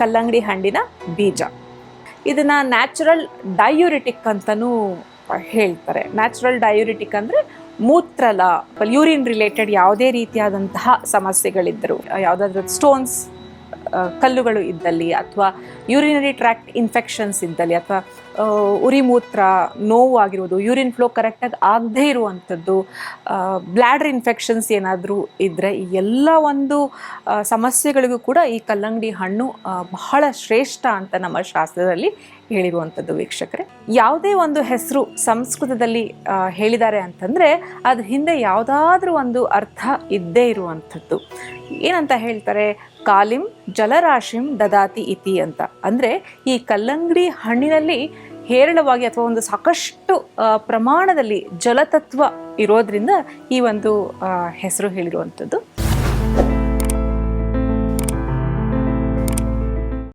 ಕಲ್ಲಂಗಡಿ ಹಣ್ಣಿನ ಬೀಜ. ಇದನ್ನು ನ್ಯಾಚುರಲ್ ಡಯೂರಿಟಿಕ್ ಅಂತಲೂ ಹೇಳ್ತಾರೆ. ನ್ಯಾಚುರಲ್ ಡಯೂರಿಟಿಕ್ ಅಂದರೆ ಮೂತ್ರಲ, ಯೂರಿನ್ ರಿಲೇಟೆಡ್ ಯಾವುದೇ ರೀತಿಯಾದಂತಹ ಸಮಸ್ಯೆಗಳಿದ್ದರು, ಯಾವುದಾದ್ರೂ ಸ್ಟೋನ್ಸ್ ಕಲ್ಲುಗಳು ಇದ್ದಲ್ಲಿ ಅಥವಾ ಯೂರಿನರಿ ಟ್ರ್ಯಾಕ್ಟ್ ಇನ್ಫೆಕ್ಷನ್ಸ್ ಇದ್ದಲ್ಲಿ ಅಥವಾ ಉರಿ ಮೂತ್ರ ನೋವು ಆಗಿರ್ಬೋದು ಯೂರಿನ್ ಫ್ಲೋ ಕರೆಕ್ಟಾಗಿ ಆಗದೇ ಇರುವಂಥದ್ದು ಬ್ಲ್ಯಾಡರ್ ಇನ್ಫೆಕ್ಷನ್ಸ್ ಏನಾದರೂ ಇದ್ದರೆ ಈ ಎಲ್ಲ ಒಂದು ಸಮಸ್ಯೆಗಳಿಗೂ ಕೂಡ ಈ ಕಲ್ಲಂಗಡಿ ಹಣ್ಣು ಬಹಳ ಶ್ರೇಷ್ಠ ಅಂತ ನಮ್ಮ ಶಾಸ್ತ್ರದಲ್ಲಿ ಹೇಳಿರುವಂಥದ್ದು ವೀಕ್ಷಕರೇ. ಯಾವುದೇ ಒಂದು ಹೆಸರು ಸಂಸ್ಕೃತದಲ್ಲಿ ಹೇಳಿದ್ದಾರೆ ಅಂತಂದರೆ ಅದ್ರ ಹಿಂದೆ ಯಾವುದಾದ್ರೂ ಒಂದು ಅರ್ಥ ಇದ್ದೇ ಇರುವಂಥದ್ದು. ಏನಂತ ಹೇಳ್ತಾರೆ? ಕಾಲಿಂ ಜಲರಾಶಿಂ ದದಾತಿ ಇತಿ ಅಂತ. ಅಂದರೆ ಈ ಕಲ್ಲಂಗಡಿ ಹಣ್ಣಿನಲ್ಲಿ ಹೇರಳವಾಗಿ ಅಥವಾ ಒಂದು ಸಾಕಷ್ಟು ಪ್ರಮಾಣದಲ್ಲಿ ಜಲತತ್ವ ಇರೋದ್ರಿಂದ ಈ ಒಂದು ಹೆಸರು ಹೇಳಿರುವಂಥದ್ದು.